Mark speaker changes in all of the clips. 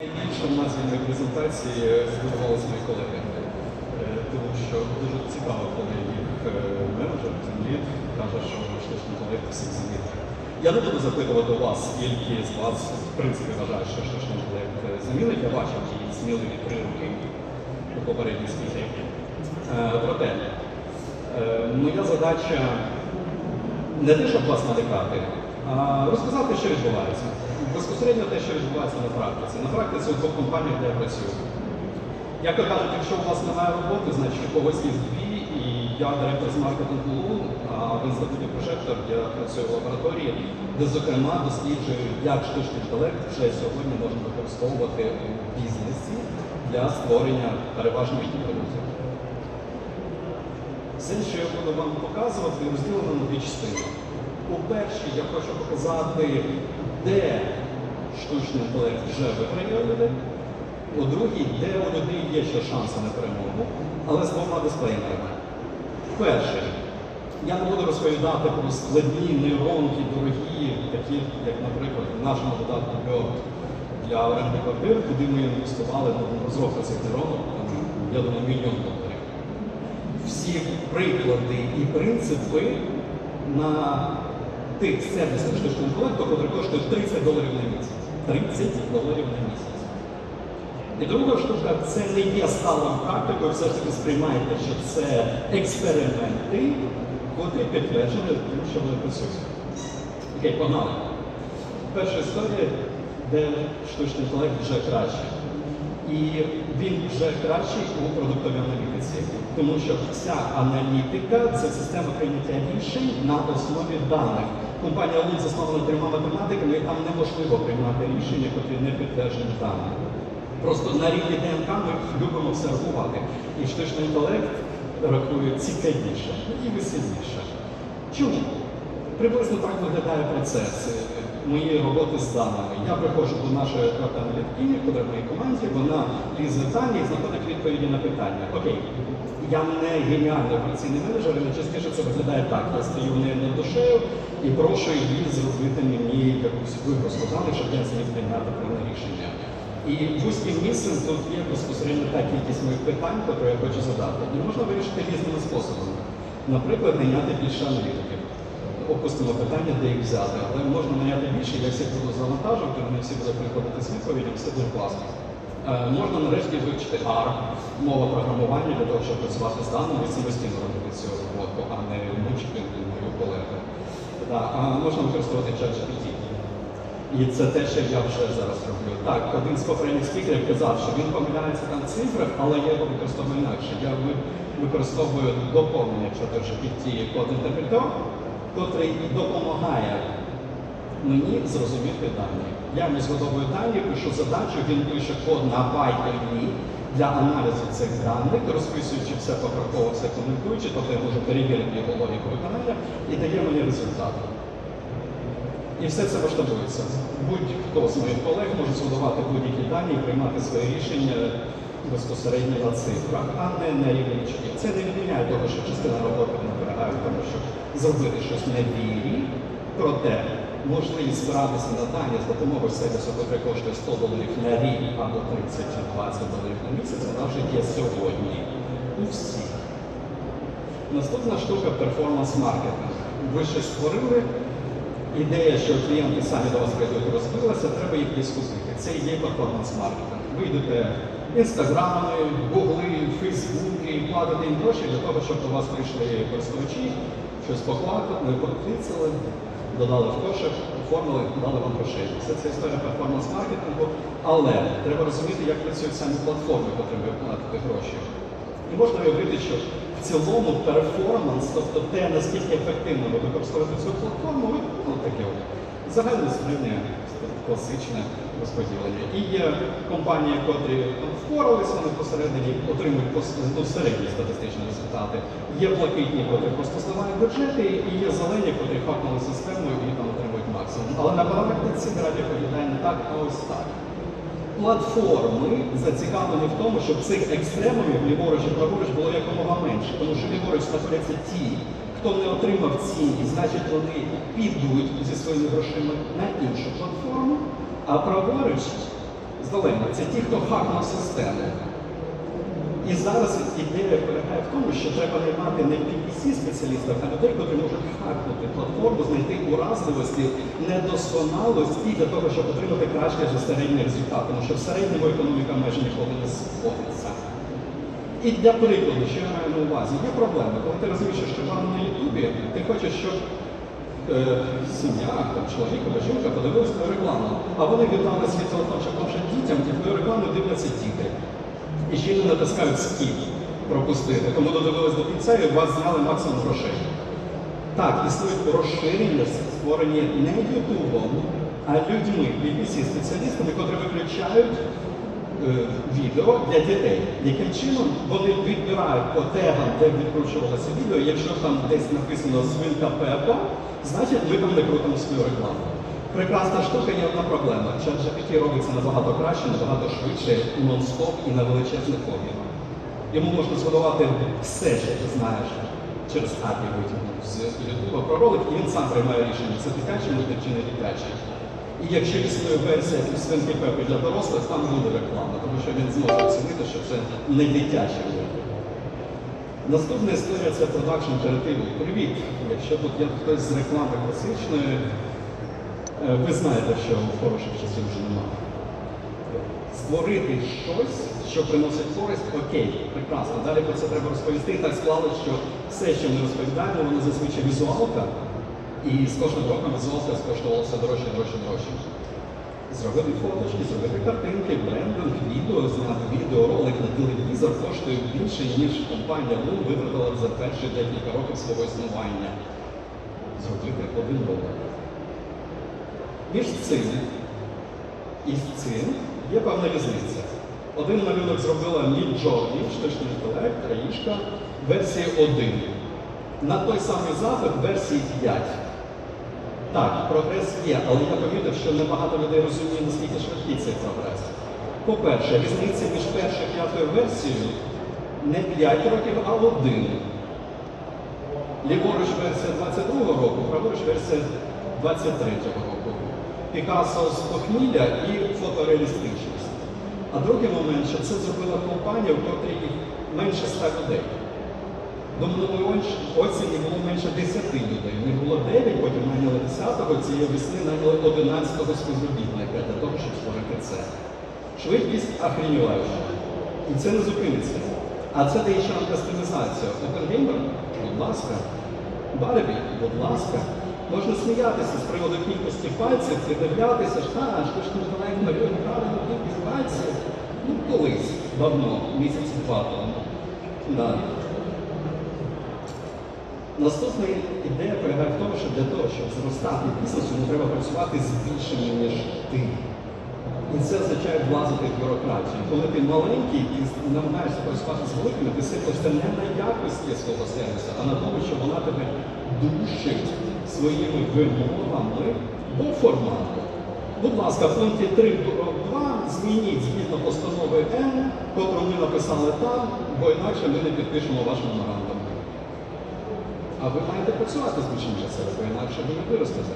Speaker 1: Найбільше в нас від презентації здивувалися мої колеги, Е, тому що дуже цікаво, коли їх е, менеджер, лід каже, що штучний інтелект всіх замінить. Я не буду запитувати вас, скільки з вас в принципі вважає, що штучний інтелект е, замінить. Я бачив ті сміливі три руки у попередній спікері. Е, Проте, е, моя задача не те, щоб вас надихати, а розказати, що відбувається. Безпосередньо те, що відбувається на практиці. На практиці у двох компаніях, де я працюю. Як то кажуть, якщо у вас немає роботи, значить у когось є дві, і я директор з маркетингу в інституті прожектор я працюю в лабораторії, де, зокрема, досліджую, як штучний інтелект вже сьогодні можна використовувати у бізнесі для створення переважно it продуктів. Все, що я буду вам показувати, розділено на дві частини. Першій я хочу показати, де штучний інтелект вже виграє у другій, де у людей є ще шанси на перемогу, але з двома дисклеймерами. Перше, я не буду розповідати про складні нейронки, дорогі, такі, як, наприклад, в нашому додатку для оренди квартир, куди ми інвестували на розробку цих нейронок, я думаю, мільйон доларів всі приклади і принципи на тих сервісах штучного інтелекту, які коштують 30 доларів на місяць. 30 доларів на місяць. І друга штука, це не є сталою практикою, все ж таки сприймайте, що це експерименти, котрі підтверджені, тим, що вони працюють. Окей, погнали. Перша історія, де штучний інтелект вже краще. І він вже кращий у продуктовій аналітиці, тому що вся аналітика це система прийняття рішень на основі даних. Компанія Лун заснована трьома математиками, і там неможливо приймати рішення, які не підтверджені даними. Просто на рівні ДНК ми любимо все рахувати. І штучний інтелект рахує цікавіше і веселіше. Чому? Приблизно так виглядає процес моєї роботи з даними. Я приходжу до нашої аналітики, яка в моїй команді, вона лізе дані і знаходить відповіді на питання. Окей, я не геніальний операційний менеджер, але частіше це виглядає так. Я стою в неї над душею і прошу її зробити мені якусь вигрузку даних, щоб я зміг прийняти певне рішення. І вузьким місцем тут є безпосередньо та кількість моїх питань, які я хочу задати. І можна вирішити різними способами. Наприклад, найняти більше аналітиків. Опустимо питання, де їх взяти, але можна наняти більше, я всіх буду завантажувати, вони всі будуть приходити з відповідями, все дуже класно. Е, можна нарешті вивчити R, мова програмування для того, щоб працювати з даними і самостійно робити цю роботу, а не мучити мою колегу. Можна використовувати ChatGPT. І це те, що я вже зараз роблю. Так, один з попередніх спікерів казав, що він помиляється там цифрах, але я його використовую інакше. Я використовую доповнення ChatGPT код інтерпретер, котрий допомагає мені зрозуміти дані. Я йому зготовую дані, пишу задачу, він пише код на Python для аналізу цих даних, розписуючи все покроково, все коментуючи, тобто я можу перевірити його логіку виконання і дає мені результат. І все це масштабується. Будь-хто з моїх колег може згодувати будь-які дані і приймати свої рішення безпосередньо на цифрах, а не на відчуттів. Це не відміняє того, що частина роботи не тому, щоб зробити щось на вірі, проте можливість спиратися на дані з допомогою сервісу, який коштує 100 доларів на рік або 30 чи 20 доларів на місяць, вона вже є сьогодні у всіх. Наступна штука перформанс-маркетинг. Ви щось створили, ідея, що клієнти самі до вас прийдуть, розбилася, треба їх десь купити. Це і є перформанс-маркетинг. Ви йдете інстаграми, гугли, фейсбуки, платите їм гроші для того, щоб до вас прийшли користувачі, щось покликали, поклицали, додали в кошик, оформили, дали вам грошей. Все це історія перформанс-маркетингу, але треба розуміти, як працюють самі платформи, котрим ви платите гроші. І можна уявити, що в цілому перформанс, тобто те, наскільки ефективно ви використовуєте цю платформу, ви, ну таке загальне середнє класичне розподілення. І є компанії, котрі впоралися, вони посередині отримують пос- ну, статистичні результати. Є блакитні, котрі просто зливають бюджети, і є зелені, котрі хакнули систему і там отримують максимум. Але на практиці графік виглядає не так, а ось так платформи зацікавлені в тому, щоб цих екстремумів ліворуч і праворуч було якомога менше. Тому що ліворуч знаходяться ті, хто не отримав ціні, значить вони підуть зі своїми грошима на іншу платформу, а праворуч Здалека, це ті, хто хакнув систему. І зараз ідея полягає в тому, що треба наймати не PPC спеціалістів, а людей, які можуть хакнути платформу, знайти уразливості, недосконалості для того, щоб отримати кращий за середній результат. Тому що в середньому економіка майже ніколи не сходиться. І для прикладу, що я маю на увазі, є проблема, коли ти розумієш, що вам на Ютубі, ти хочеш, щоб е, сім'я, там, чоловік або жінка подивилась твою рекламу, а вони віддали свій телефон, щоб може дітям, і твою рекламу дивляться діти. І ще не натискають скіп пропустити, тому додивились до кінця і вас зняли максимум грошей. Так, існують розширення, створені не Ютубом, а людьми, BBC, спеціалістами, котрі виключають відео для дітей. Яким чином вони відбирають по тегам, де відкручувалося відео, якщо там десь написано свинка Пепа, значить ми там не крутимо свою рекламу. Прекрасна штука, є одна проблема. ChatGPT робиться набагато краще, набагато швидше, нон-стоп і на величезних об'ємах. Йому можна сформувати все, що ти знаєш через API з YouTube про ролик, і він сам приймає рішення, це дитячий мультик чи не дитячий. І якщо існує версія свинки Пепи для дорослих, там буде реклама, тому що він зможе оцінити, що це не мультик. Наступна історія це продакшн креативу. Привіт! Якщо тут є хтось з реклами класичної, е, ви знаєте, що хороших часів вже немає. Створити щось, що приносить користь, окей, прекрасно. Далі про це треба розповісти. Так склалося, що все, що ми розповідаємо, воно зазвичай візуалка, і з кожним роком візуалка скоштувала все дорожче, дорожче, дорожче. Зробити фоточки, зробити картинки, брендинг, відео, зняти відео, ролик на телевізор коштує більше, ніж компанія Loom витратила за перші декілька років свого існування. Зробити один ролик. Між цим і цим є певна різниця. Один малюнок зробила Midjourney, штучний інтелект, Раїшка, версії 1. На той самий запит версії 5. Так, прогрес є, але я помітив, що небагато людей розуміє, наскільки швидкий цей прогрес. По-перше, різниця між першою і п'ятою версією не 5 років, а 1. Ліворуч версія 22-го року, праворуч версія 23-го року. Пікассо з похмілля і фотореалістичність. А другий момент, що це зробила компанія, в котрій менше 100 людей. До минулої осені було менше 10 людей. Не було 9, потім наняли 10-го, цієї весни наняли 11-го співробітника для того, щоб створити це. Швидкість охренюваюча. І це не зупиниться. А це дає ще кастомізацію. OpenGamer, будь ласка, Барбі, будь ласка. Можна сміятися з приводу кількості пальців і дивлятися, що а, штучний інтелект малює неправильну кількість пальців. Ну, колись, давно, місяць-два тому. Да. Наступна ідея полягає в тому, що для того, щоб зростати бізнесу, не треба працювати з більшими, ніж ти. І це означає влазити в бюрократію. Коли ти маленький, ти намагаєшся працювати з великими, ти сиплешся не на якості свого сервісу, а на тому, що вона тебе душить своїми вимогами по формату. Будь ласка, в пункті 3 2 змініть згідно постанови Н, котру ми написали там, бо інакше ми не підпишемо ваш меморандум. А ви маєте працювати з себе, бо інакше ви не виростете.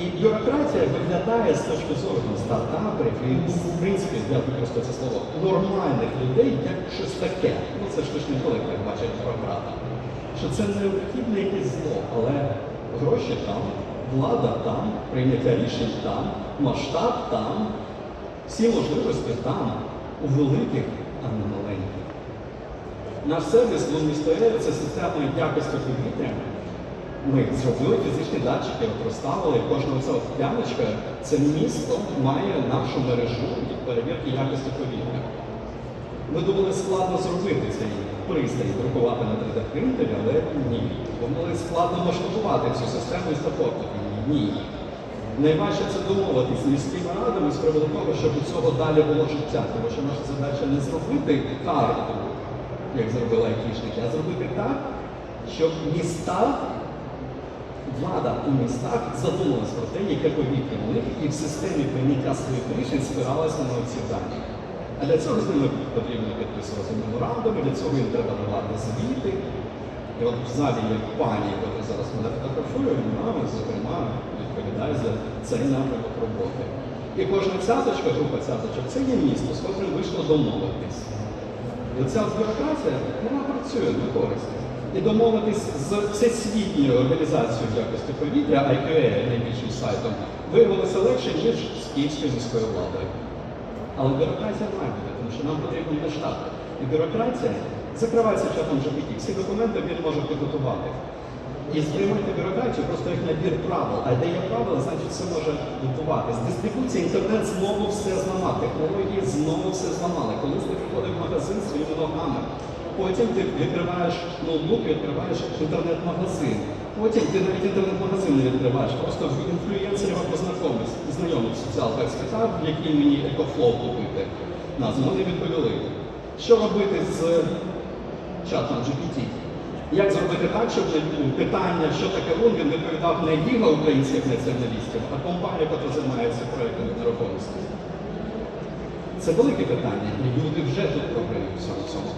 Speaker 1: І бюрократія виглядає з точки зору стартаперів і, в принципі, я використаю це слово, нормальних людей як щось таке. Ну, це штучний інтелект, як бачать бюрократа. Що це необхідне якесь зло, але гроші там, влада там, прийняття рішень там, масштаб там, всі можливості там, у великих, а не маленьких. Наш сервіс Лумістоєр це система якості повітря. Ми зробили фізичні датчики, розставили, кожна оця от плямочка, це місто має нашу мережу перевірки якості повітря. Ми думали, складно зробити цей пристрій, друкувати на 3D принтері, але ні. Думали, складно масштабувати цю систему і сапортити її. Ні. Найважче це домовитись з міськими радами з приводу того, щоб у цього далі було життя. Тому що наша задача не зробити карту, як зробили айтішники, а зробити так, щоб міста, влада у містах задумалась про те, яке повітря у них, і в системі прийняття своїх рішень спиралася на ці дані. А для цього з ними потрібно підписувати меморандуми, для цього їм треба давати звіти. І от в залі є пані, яка зараз мене фотографує, вона, зокрема, відповідає за цей напрямок роботи. І кожна цяточка, група цяточок, це є місто, з котрим вийшло домовитись. І оця бюрократія, вона працює на користь. І домовитись з всесвітньою організацією якості повітря, IQA, найбільшим сайтом, виявилося легше, ніж з київською міською владою. Але бюрократія має бути, тому що нам потрібно масштаби. І бюрократія закривається чатом GPT. Всі документи він може підготувати. І сприймати бюрократію просто як набір правил. А де є правила, значить все може відбуватись. Дистрибуція, інтернет знову все зламав. Технології знову все зламали. Колись ти приходив в магазин своїми ногами. Потім ти відкриваєш ноутбук і відкриваєш інтернет-магазин. Потім ти навіть інтернет-магазин не відкриваєш. Просто в інфлюєнсерів або знайомих, в соціалках спитав, який мені екофлоу купити. Назву вони відповіли. Що робити з чатом GPT? Як зробити так, щоб питання, що таке рун, відповідав не ліга українських націоналістів, а компанія, яка займається проектами нерухомості? Це велике питання, і люди вже тут програють.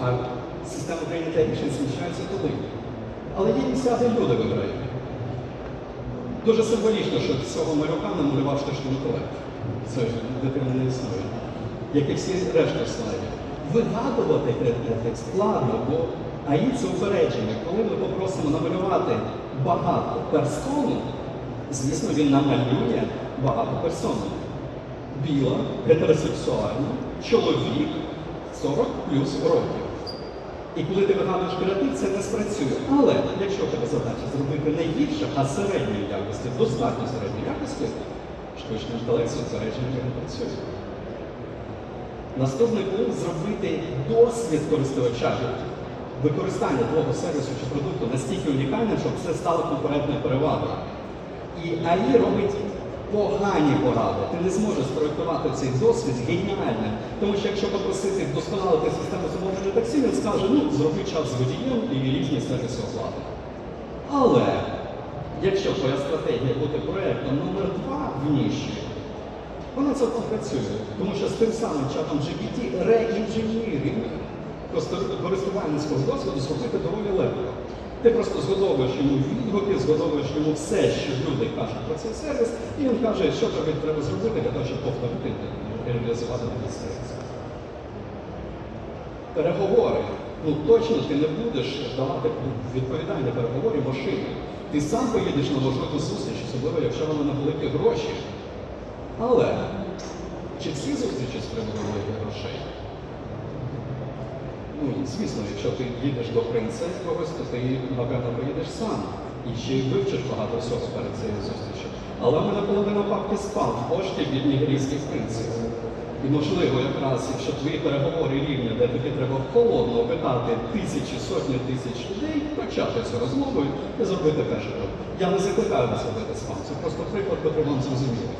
Speaker 1: А система прийняття рішень зміщається туди. Але є місця, люди виграють. Дуже символічно, що цього малюка намалював штучний інтелект. Це дитина не існує. Як і всі решта слайдів. Вигадувати текст складно, бо АІ це упередження. Коли ми попросимо намалювати багато персону, звісно, він намалює багато персону. Біла, гетеросексуальна, чоловік 40 плюс років. І коли ти вигадуєш креатив, це не спрацює. Але якщо тебе задача зробити не гірше, а середньої якості, достатньо середньої якості, штучний інтелект з упередженням не працює. Наступний пункт зробити досвід користувача використання твого сервісу чи продукту настільки унікальним, щоб це стало конкурентною перевагою. І АІ робить погані поради. Ти не зможеш спроектувати цей досвід геніальним. Тому що якщо попросити вдосконалити систему замовлення таксі, він скаже, ну, зроби час з водієм і різні сервіси оплати. Але якщо твоя стратегія бути проєктом номер два в ніші, вона цілком працює, тому що з тим самим чатом GPT реінженіринг користувальницького досвіду зробити доволі легко. Ти просто згодовуєш йому відгуки, згодовуєш йому все, що люди кажуть про цей сервіс, і він каже, що тобі треба зробити для того, щоб повторити і реалізувати такий сервіс. Переговори. Ну точно ти не будеш давати відповідальні переговори машині. Ти сам поїдеш на можливу зустріч, особливо якщо вона на великі гроші. Але чи всі зустрічі з приводу великих грошей? Ну, і, звісно, якщо ти їдеш до принцес когось, то ти, напевно, поїдеш сам. І ще й вивчиш багато всього перед цією зустрічю. Але в мене половина папки спав в пошті від нігерійських принців. І можливо, якраз, якщо твої переговори рівня, де тобі треба холодно опитати тисячі, сотні тисяч людей, почати цю розмову і зробити перший крок. Я не закликаю вас робити спам, це просто приклад, який вам зрозуміли.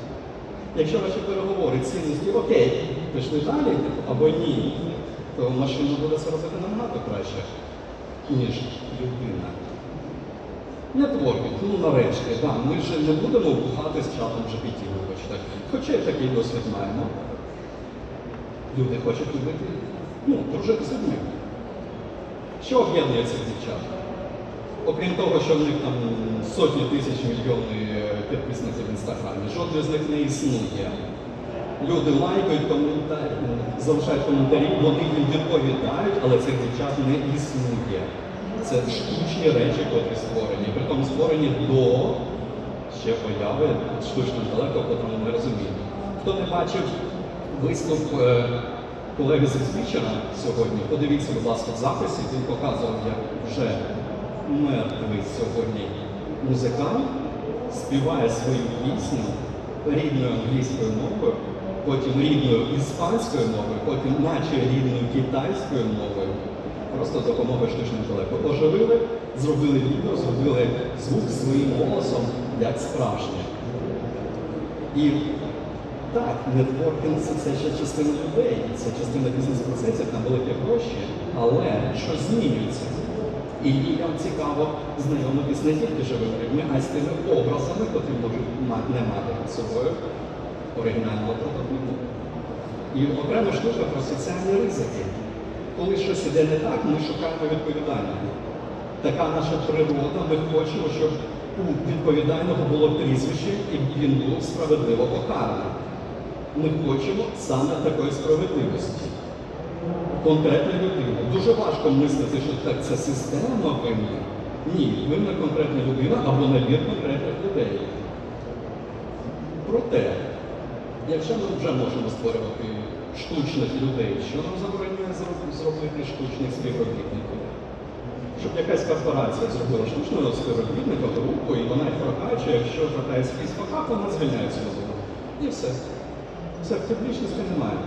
Speaker 1: Якщо ваші переговори цінності окей, пішли далі або ні, то машина буде це робити набагато краще, ніж людина. Нетворкінг, ну нарешті, да, ми ж не будемо бухати з чатом GPT, вибачте. Хоча й такий досвід маємо. Люди хочуть любити, ну, дружити з людьми. Що об'єднує цих дівчат? Окрім того, що в них там сотні тисяч мільйони е, підписників в інстаграмі, жодної з них не існує. Люди лайкають, коментарі, залишають коментарі, вони відповідають, але цих дівчат не існує. Це штучні речі, котрі створені. Притому створені до ще появи штучного інтелекту, котрому ми розуміємо. Хто не бачив виступ е, колеги з Експічера сьогодні, подивіться, будь ласка, в записі, він показував, як вже мертвий сьогодні музикант співає свою пісню рідною англійською мовою, потім рідною іспанською мовою, потім наче рідною китайською мовою. Просто з допомогою штучного інтелекту. Оживили, зробили відео, зробили звук своїм голосом, як справжнє. І так, нетворкінг це, це ще частина людей, це частина бізнес-процесів, там великі гроші, але що змінюється? І людям цікаво знайомитись не тільки живими людьми, а й з тими образами, які можуть не мати собою оригінального прототипу. І окрема штука про соціальні ризики. Коли щось іде не так, ми шукаємо відповідального. Така наша природа, ми хочемо, щоб у відповідального було прізвище і він був справедливо покараний. Ми хочемо саме такої справедливості. Конкретна людина. Дуже важко мислити, що так це система винна. Ні, винна конкретна людина або набір конкретних людей. Проте, якщо ми вже можемо створювати штучних людей, що нам забороняє зробити штучних співробітників? Щоб якась корпорація зробила штучного співробітника групу, і вона їх прокачує, якщо трапляється якийсь факап, вона звільняє цю людину. І все. Все, в публічності немає.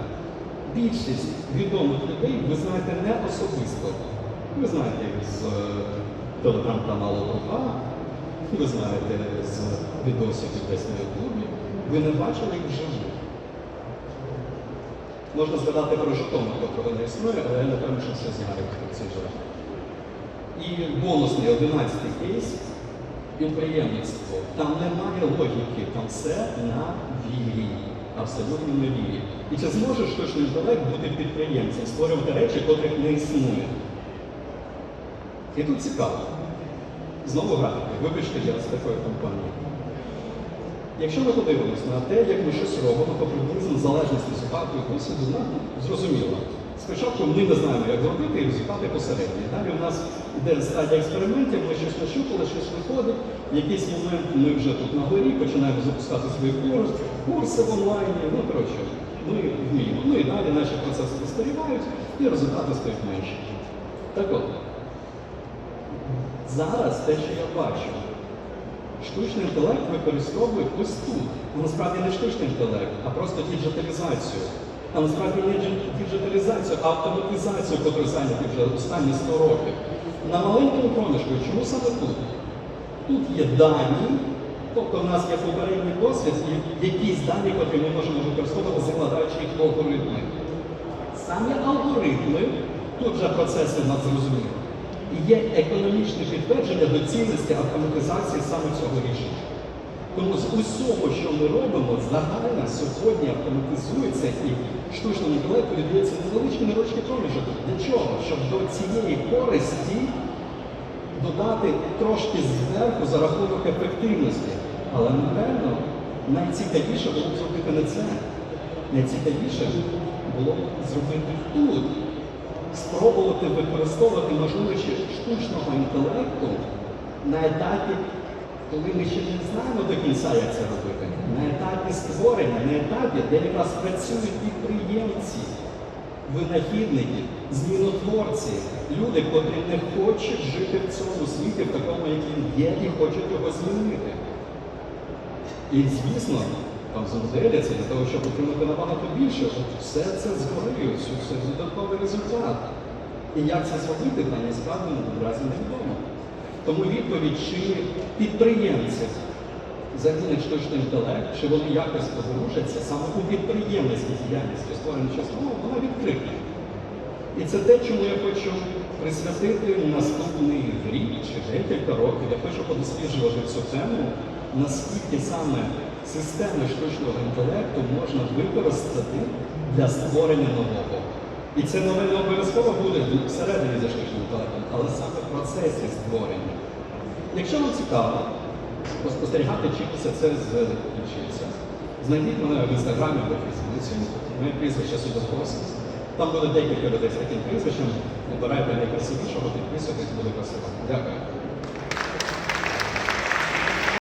Speaker 1: Більшість відомих людей ви знаєте не особисто. Ви знаєте їх з е, телеграм-каналу Руха, ви знаєте з відосів десь на Ютубі. Ви не бачили їх вживу. Можна згадати про Житомир, котрого не існує, але я напевно, що все знають про цей жарт. І бонусний 11 кейс підприємництво. Там немає логіки, там все на вірі. Абсолютно на вірі. І чи зможе штучний інтелект бути підприємцем, створювати речі, котрих не існує? І тут цікаво. Знову графіки, вибачте, я з такої компанії. Якщо ми подивимось на те, як ми щось робимо по приблизно залежності результату і досвіду, нам зрозуміло. Спочатку ми не знаємо, як зробити, і результати посередні. Далі у нас йде стадія експериментів, ми щось нащупали, щось виходить. В якийсь момент ми вже тут на горі починаємо запускати свої курси, курси в онлайні. Ну, коротше, ми вміємо. Ну і далі наші процеси постарівають, і результати стають менші. Так от, зараз те, що я бачу, штучний інтелект використовують ось тут. Ну, Насправді не штучний інтелект, а просто діджиталізацію. А насправді не діджиталізацію, а автоматизацію, яку зайняті вже останні 100 років. На маленькому проміжку, чому саме тут? Тут є дані, тобто в нас є попередній досвід і якісь дані, які ми можемо використовувати, закладаючи їх в алгоритми. Самі алгоритми, тут вже процеси нас зрозуміли, і є економічне підтвердження доцільності автоматизації саме цього рішення. Тому з усього, що ми робимо, загально сьогодні автоматизується і штучному інтелекту віддається невеличкий невеличкий проміжок. Для чого? Щоб до цієї користі додати трошки зверху за рахунок ефективності. Але, напевно, найцікавіше було б зробити не це. Найцікавіше було б зробити тут. Спробувати використовувати можливості штучного інтелекту на етапі, коли ми ще не знаємо до кінця, як це робити. На етапі створення, на етапі, де якраз працюють підприємці, винахідники, змінотворці, люди, котрі не хочуть жити в цьому світі, в такому, як він є, і хочуть його змінити. І звісно, там замоделяться для того, щоб отримати набагато більше. От Все це згорою, все це додатковий результат. І як це зробити, там насправді наразі невідомо. Тому відповідь, чи підприємці замінять штучний інтелект, чи вони якось подружаться саме у підприємницькій діяльності створення частково, вона відкрита. І це те, чому я хочу присвятити наступний рік чи декілька років. Я хочу подосліджувати цю тему, наскільки саме системи штучного інтелекту можна використати для створення нового. І це нове не обов'язково буде всередині за штучним інтелектом, але саме в процесі створення. Якщо вам цікаво поспостерігати, чи все це закінчиться, знайдіть мене в інстаграмі або Фейсбуці, моє прізвище Судоскосів. Там буде декілька людей з таким прізвищем. Обирайте найкрасивішого, підписуйтесь, буде красиво. Дякую.